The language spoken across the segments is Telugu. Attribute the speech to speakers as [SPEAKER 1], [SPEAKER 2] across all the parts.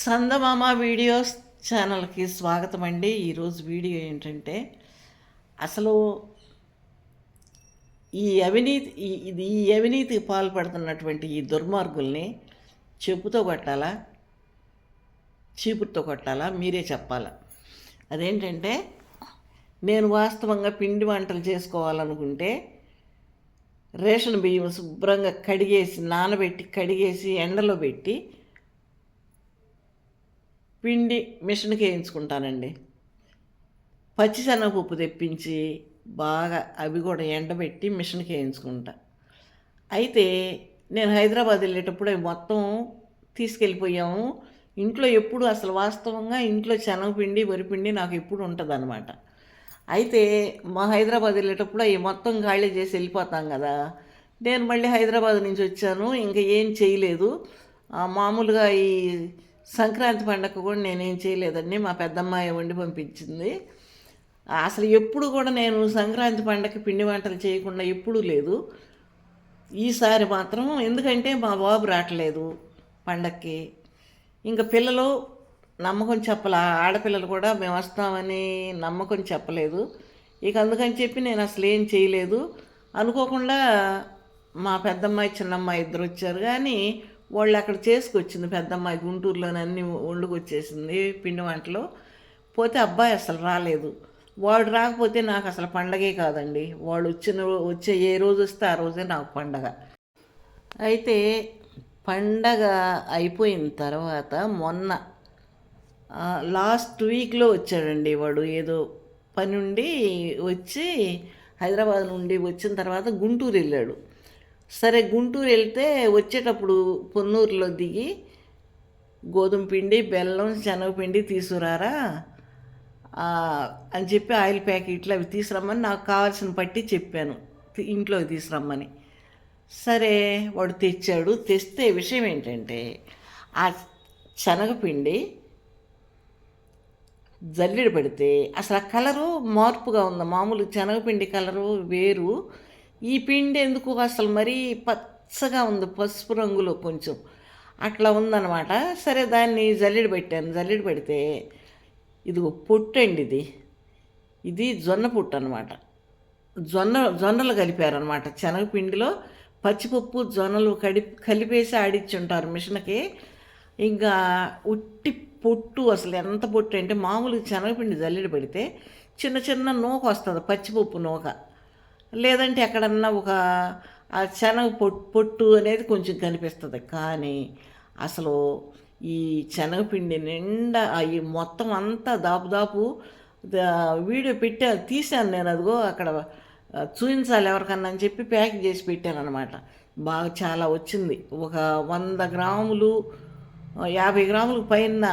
[SPEAKER 1] చందమామ వీడియోస్ ఛానల్కి స్వాగతం అండి ఈరోజు వీడియో ఏంటంటే అసలు ఈ అవినీతి ఇది ఈ అవినీతికి పాల్పడుతున్నటువంటి ఈ దుర్మార్గుల్ని చెప్పుతో కొట్టాలా? చీపురుతో కొట్టాలా? మీరే చెప్పాలా? అదేంటంటే నేను వాస్తవంగా పిండి వంటలు చేసుకోవాలనుకుంటే రేషన్ బియ్యం శుభ్రంగా కడిగేసి నానబెట్టి కడిగేసి ఎండలో పెట్టి పిండి మిషన్కి వేయించుకుంటానండి. పచ్చిశనగపప్పు తెప్పించి బాగా అవి కూడా ఎండబెట్టి మిషన్కి వేయించుకుంటా. అయితే నేను హైదరాబాద్ వెళ్ళేటప్పుడు అవి మొత్తం తీసుకెళ్ళిపోయాము. ఇంట్లో ఎప్పుడు అసలు వాస్తవంగా ఇంట్లో శనగపిండి వరిపిండి నాకు ఎప్పుడు ఉంటుంది అయితే మా హైదరాబాద్ వెళ్ళేటప్పుడు అవి మొత్తం ఖాళీ చేసి వెళ్ళిపోతాం కదా. నేను మళ్ళీ హైదరాబాద్ నుంచి వచ్చాను. ఇంకా ఏం చేయలేదు. మామూలుగా ఈ సంక్రాంతి పండగ కూడా నేనేం చేయలేదండి. మా పెద్దమ్మాయి వండి పంపించింది. అసలు ఎప్పుడు కూడా నేను సంక్రాంతి పండగకి పిండి వంటలు చేయకుండా ఎప్పుడూ లేదు. ఈసారి మాత్రం ఎందుకంటే మా బాబు రావట్లేదు పండక్కి. ఇంకా పిల్లలు నమ్మకం చెప్పాల ఆడపిల్లలు కూడా మేము వస్తామని నమ్మకం చెప్పలేదు. ఇక అందుకని చెప్పి నేను అసలు ఏం చేయలేదు. అనుకోకుండా మా పెద్దమ్మాయి చిన్నమ్మాయి ఇద్దరు వచ్చారు. కానీ వాళ్ళు అక్కడ చేసుకొచ్చింది పెద్దమ్మాయి గుంటూరులోనే అన్ని వండుకొచ్చేసింది పిండి వంటలు. పోతే అబ్బాయి అసలు రాలేదు. వాడు రాకపోతే నాకు అసలు పండగే కాదండి. వాడు వచ్చిన వచ్చే ఏ రోజు వస్తే ఆ రోజే నాకు పండగ. అయితే పండగ అయిపోయిన తర్వాత మొన్న లాస్ట్ వీక్లో వచ్చాడండి వాడు. ఏదో పని ఉండి వచ్చి హైదరాబాద్ నుండి వచ్చిన తర్వాత గుంటూరు వెళ్ళాడు. సరే గుంటూరు వెళ్తే వచ్చేటప్పుడు పొన్నూరులో దిగి గోధుమ పిండి బెల్లం శనగపిండి తీసుకురారా? అని చెప్పి ఆయిల్ ప్యాకెట్లు అవి తీసుకురమ్మని నాకు కావాల్సిన పట్టి చెప్పాను. తి- ఇంట్లోకి తీసుకురమ్మని. సరే వాడు తెచ్చాడు. తెస్తే విషయం ఏంటంటే ఆ శనగపిండి జల్లెడ పెడితే అసలు ఆ కలరు మార్పుగా ఉంది? మామూలు శనగపిండి కలరు వేరు ఈ పిండి ఎందుకు అసలు మరీ పచ్చగా ఉంది? పసుపు రంగులో కొంచెం. అట్లా ఉందన్నమాట. సరే దాన్ని జల్లెడ పెట్టాను. జల్లెడ పెడితే ఇది పొట్టు అండి ఇది. ఇది జొన్న పొట్టు అనమాట జొన్న జొన్నలు కలిపారనమాట శనగపిండిలో పచ్చిపప్పు జొన్నలు కడి కలిపేసి ఆడిచ్చుంటారు మిషన్కి. ఇంకా ఉట్టి పొట్టు అసలు ఎంత పొట్టు అంటే మామూలుగా శనగపిండి జల్లెడ పెడితే చిన్న చిన్న నూక వస్తుంది పచ్చిపప్పు నూక. లేదంటే ఎక్కడన్నా ఒక ఆ శనగ పొట్టు పొట్టు అనేది కొంచెం కనిపిస్తుంది. కానీ అసలు ఈ శనగపిండి నిండా ఈ మొత్తం అంతా దాపు దాపు వీడియో పెట్టా తీశాను నేను అదిగో అక్కడ చూపించాలి ఎవరికన్నా అని చెప్పి ప్యాక్ చేసి పెట్టాను అనమాట బాగా చాలా వచ్చింది. ఒక వంద గ్రాములు యాభై గ్రాములకు పైన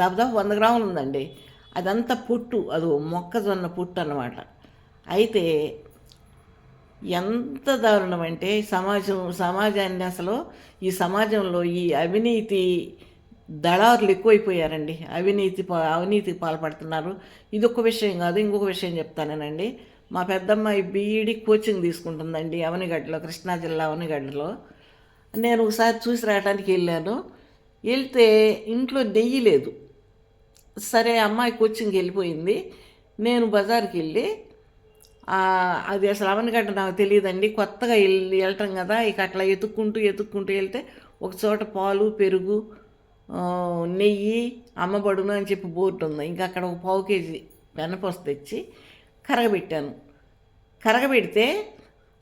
[SPEAKER 1] దాదాపు వంద గ్రాములు ఉందండి. అదంతా పుట్టు అది మొక్కజొన్న పుట్టు అన్నమాట. అయితే ఎంత దారుణం అంటే సమాజం సమాజాన్ని అసలు ఈ సమాజంలో ఈ అవినీతి దళారులు ఎక్కువైపోయారండి. అవినీతి అవినీతికి పాల్పడుతున్నారు. ఇది ఒక విషయం కాదు ఇంకొక విషయం చెప్తానేనండి. మా పెద్దమ్మాయి బీఈడి కోచింగ్ తీసుకుంటుందండి అవనిగడ్డలో కృష్ణా జిల్లా అవనిగడ్డలో. నేను ఒకసారి చూసి రావడానికి వెళ్ళాను. వెళ్తే ఇంట్లో నెయ్యి లేదు. సరే అమ్మాయి కోచింగ్కి వెళ్ళిపోయింది. నేను బజార్కి వెళ్ళి అది అసలు అవనగడ్డ నాకు తెలియదండి. కొత్తగా వెళ్ళి వెళ్ళటం కదా ఇక అట్లా ఎతుక్కుంటూ ఎతుక్కుంటూ వెళ్తే ఒక చోట పాలు పెరుగు నెయ్యి అమ్మబడును అని చెప్పి బోర్డు ఉంది. ఇంకా అక్కడ ఒక పావు కేజీ వెన్నపూస తెచ్చి కరగబెట్టాను. కరగబెడితే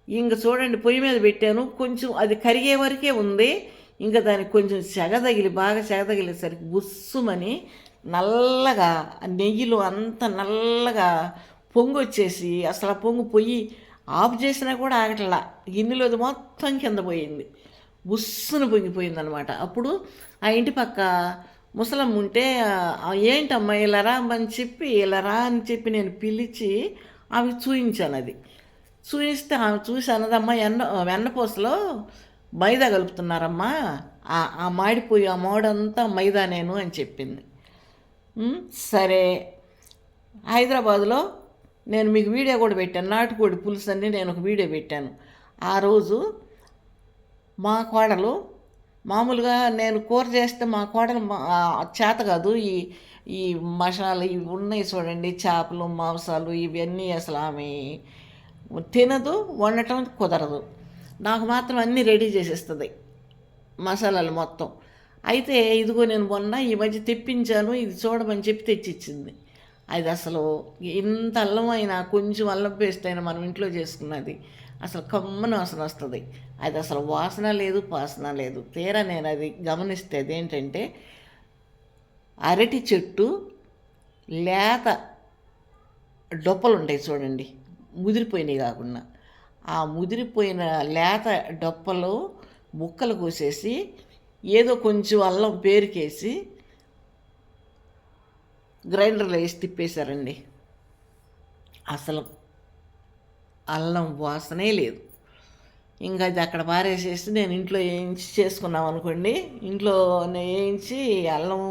[SPEAKER 1] ఇంక చూడండి పొయ్యి మీద పెట్టాను. కొంచెం అది కరిగే వరకే ఉంది. ఇంకా దానికి కొంచెం చెగ తగిలి బాగా సెగ తగిలేసరికి బుస్సుమని నల్లగా నెయ్యిలో అంత నల్లగా పొంగు వచ్చేసి అసలు ఆ పొంగు పొయ్యి ఆఫ్ చేసినా కూడా ఆగట్లా. గిన్నెలోది మొత్తం కింద పోయింది. బుస్సును పొంగిపోయిందనమాట. అప్పుడు ఆ ఇంటి పక్క ముసలమ్మ ఉంటే ఏంటమ్మా ఇలా రా అని చెప్పి ఇలా రా అని చెప్పి నేను పిలిచి ఆమె చూయించాను అది. చూయిస్తే ఆమె చూసి అన్నదమ్మా ఎన్న వెన్నపూసలో మైదా కలుపుతున్నారమ్మా. ఆ- ఆ మాడిపోయి ఆ మోడంతా మైదా నేను అని చెప్పింది. సరే. హైదరాబాద్లో నేను మీకు వీడియో కూడా పెట్టాను. నాటుకోడి పులుసు అని నేను ఒక వీడియో పెట్టాను. ఆ రోజు మా కోడలు మామూలుగా నేను కూర చేస్తే మా కోడలు చేత కాదు. ఈ ఈ మసాలా ఇవి ఉన్నాయి చూడండి చేపలు మాంసాలు ఇవన్నీ అసలు ఆమె తినదు వండటం కుదరదు. నాకు మాత్రం అన్నీ రెడీ చేసేస్తుంది మసాలాలు మొత్తం. అయితే ఇదిగో నేను మొన్న ఈ మధ్య తెప్పించాను ఇది చూడమని చెప్పి తెచ్చిచ్చింది. అది అసలు ఇంత అల్లం అయినా కొంచెం అల్లం పేస్ట్ అయినా మనం ఇంట్లో చేసుకున్నది అసలు కమ్మన వాసన వస్తుంది. అది అసలు వాసన లేదు పాసన లేదు. తీరా నేను అది గమనిస్తే అదేంటంటే అరటి చెట్టు లేత డొప్పలు ఉంటాయి చూడండి. ముదిరిపోయినాయి కాకుండా. ఆ ముదిరిపోయిన లేత డొప్పలు ముక్కలు కోసేసి ఏదో కొంచెం అల్లం పేరుకేసి గ్రైండర్లో వేసి తిప్పేశారండి. అసలు అల్లం వాసనే లేదు. ఇంకా అది అక్కడ పారేసేసి నేను ఇంట్లో వేయించి చేసుకున్నాం అనుకోండి. ఇంట్లో వేయించి అల్లం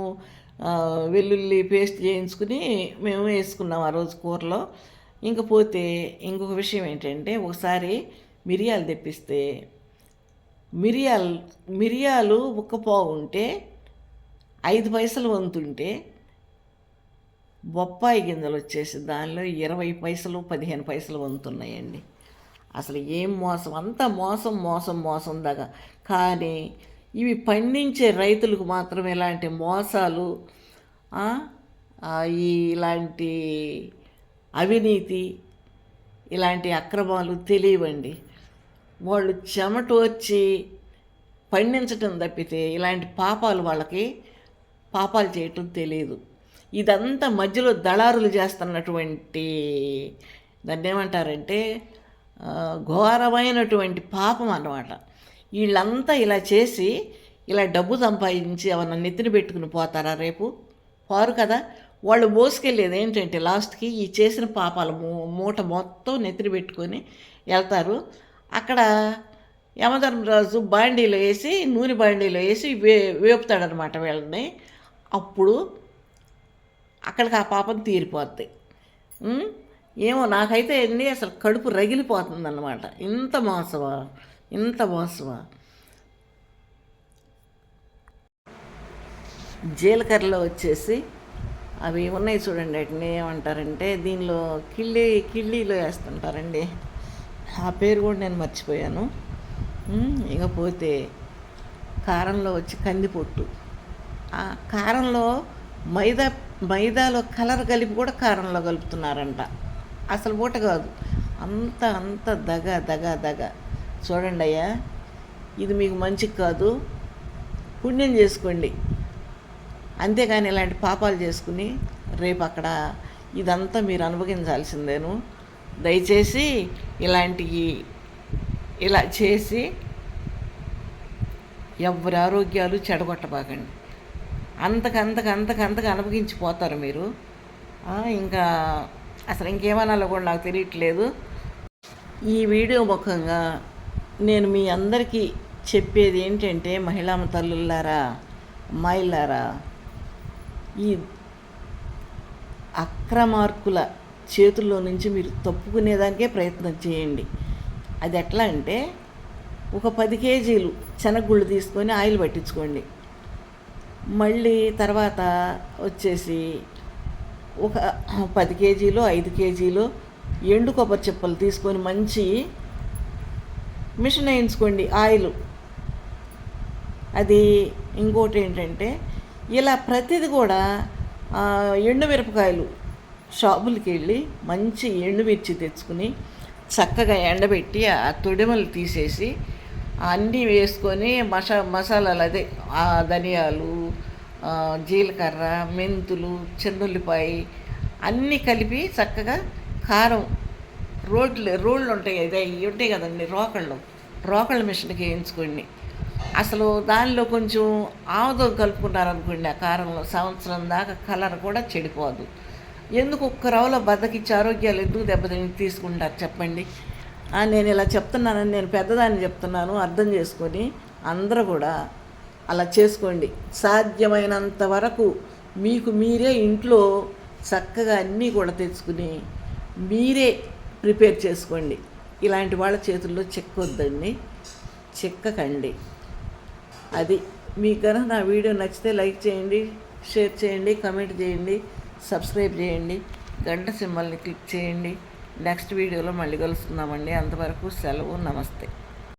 [SPEAKER 1] వెల్లుల్లి పేస్ట్ చేయించుకుని మేము వేసుకున్నాం ఆ రోజు కూరలో. ఇంక పోతే ఇంకొక విషయం ఏంటంటే ఒకసారి మిరియాలు తెప్పిస్తే మిరియాలు మిరియాలు ఒక్క పావు ఉంటే ఐదు పైసలు వంతుంటే బొప్పాయి గింజలు వచ్చేసి దానిలో ఇరవై పైసలు పదిహేను పైసలు వంతున్నాయండి. అసలు ఏం మోసం? అంతా మోసం మోసం మోసం దాకా. కానీ ఇవి పండించే రైతులకు మాత్రం ఇలాంటి మోసాలు ఈ ఇలాంటి అవినీతి ఇలాంటి అక్రమాలు తెలియవండి. వాళ్ళు చెమట వచ్చి పండించటం తప్పితే ఇలాంటి పాపాలు వాళ్ళకి పాపాలు చేయటం తెలియదు. ఇదంతా మధ్యలో దళారులు చేస్తున్నటువంటి దాన్ని ఏమంటారంటే ఘోరమైనటువంటి పాపం అన్నమాట. వీళ్ళంతా ఇలా చేసి ఇలా డబ్బు సంపాదించి ఏమన్నా నెత్తిన పెట్టుకుని పోతారా రేపు? పోరు కదా. వాళ్ళు మోసుకెళ్ళేది ఏంటంటే లాస్ట్కి ఈ చేసిన పాపాల మూ- మూట మొత్తం నెత్తిన పెట్టుకొని వెళ్తారు. అక్కడ యమధర్మరాజు బాండీలో వేసి నూనె బాండీలో వేసి వే వేపుతాడనమాట వీళ్ళని. అప్పుడు అక్కడికి ఆ పాపం తీరిపోద్ది. ఏమో నాకైతే అండి అసలు కడుపు రగిలిపోతుందన్నమాట. ఇంత మోసమా? ఇంత మోసమా? జీలకర్రలో వచ్చేసి అవి ఉన్నాయి చూడండి వాటిని ఏమంటారంటే దీనిలో కిళ్ళి కిళ్ళీలో వేస్తుంటారండి. ఆ పేరు కూడా నేను మర్చిపోయాను. ఇకపోతే కారంలో వచ్చి కందిపొట్టు. ఆ కారంలో మైదా మైదాలో కలర్ కలిపి కూడా కారంలో కలుపుతున్నారంట. అసలు పూట కాదు. అంత అంత దగ దగ దగ. చూడండి అయ్యా ఇది మీకు మంచి కాదు. పుణ్యం చేసుకోండి. అంతేగాని ఇలాంటి పాపాలు చేసుకుని రేపు అక్కడ ఇదంతా మీరు అనుభవించాల్సిందేను. దయచేసి ఇలాంటివి ఇలా చేసి ఎవరి ఆరోగ్యాలు చెడగొట్టబాకండి. అంతకు అంతకు అంతకు అనుభవించిపోతారు మీరు. ఇంకా అసలు ఇంకేమనాలో కూడా నాకు తెలియట్లేదు. ఈ వీడియో ముఖంగా నేను మీ అందరికీ చెప్పేది ఏంటంటే మహిళా తల్లులారా అమ్మాయిలారా ఈ అక్రమార్కుల చేతుల్లో నుంచి మీరు తప్పుకునేదానికే ప్రయత్నం చేయండి. అది ఎట్లా అంటే ఒక పది కేజీలు శనగగుళ్ళు తీసుకొని ఆయిల్ పట్టించుకోండి. మళ్ళీ తర్వాత వచ్చేసి ఒక పది కేజీలు ఐదు కేజీలు ఎండు కొబ్బరి చిప్పలు తీసుకొని మంచి మిషన్ వేయించుకోండి ఆయిల్. అది ఇంకోటి ఏంటంటే ఇలా ప్రతిది కూడా ఎండు ఎండుమిరపకాయలు షాపులకి వెళ్ళి మంచి ఎండుమిర్చి తెచ్చుకుని చక్కగా ఎండబెట్టి ఆ తొడిమలు తీసేసి అన్నీ వేసుకొని మసా మసాలాలు అదే ధనియాలు జీలకర్ర మెంతులు చెన్నుల్లిపాయ అన్నీ కలిపి చక్కగా కారం రోడ్లు రోళ్ళు ఉంటాయి అదే ఇవి ఉంటాయి కదండి రోకళ్ళు. రోకళ్ళ మిషన్కి వేయించుకోండి. అసలు దానిలో కొంచెం ఆముదం కలుపుకున్నారనుకోండి ఆ కారంలో సంవత్సరం దాకా కలర్ కూడా చెడిపోదు. ఎందుకు ఒక్క రవలో బద్దకిచ్చి ఆరోగ్యాలు ఎందుకు దెబ్బతిని తీసుకుంటారు చెప్పండి? నేను ఇలా చెప్తున్నానని నేను పెద్దదాన్ని చెప్తున్నాను అర్థం చేసుకొని అందరూ కూడా అలా చేసుకోండి. సాధ్యమైనంత వరకు మీకు మీరే ఇంట్లో చక్కగా అన్నీ కూడా తెచ్చుకుని మీరే ప్రిపేర్ చేసుకోండి. ఇలాంటి వాళ్ళ చేతుల్లో చెక్కొద్దండి చెక్కకండి అది మీకు కనుక నా వీడియో నచ్చితే లైక్ చేయండి షేర్ చేయండి కమెంట్ చేయండి సబ్స్క్రైబ్ చేయండి గంట సింబల్ని క్లిక్ చేయండి. నెక్స్ట్ వీడియోలో మళ్ళీ కలుస్తున్నామండి అంతవరకు సెలవు నమస్తే.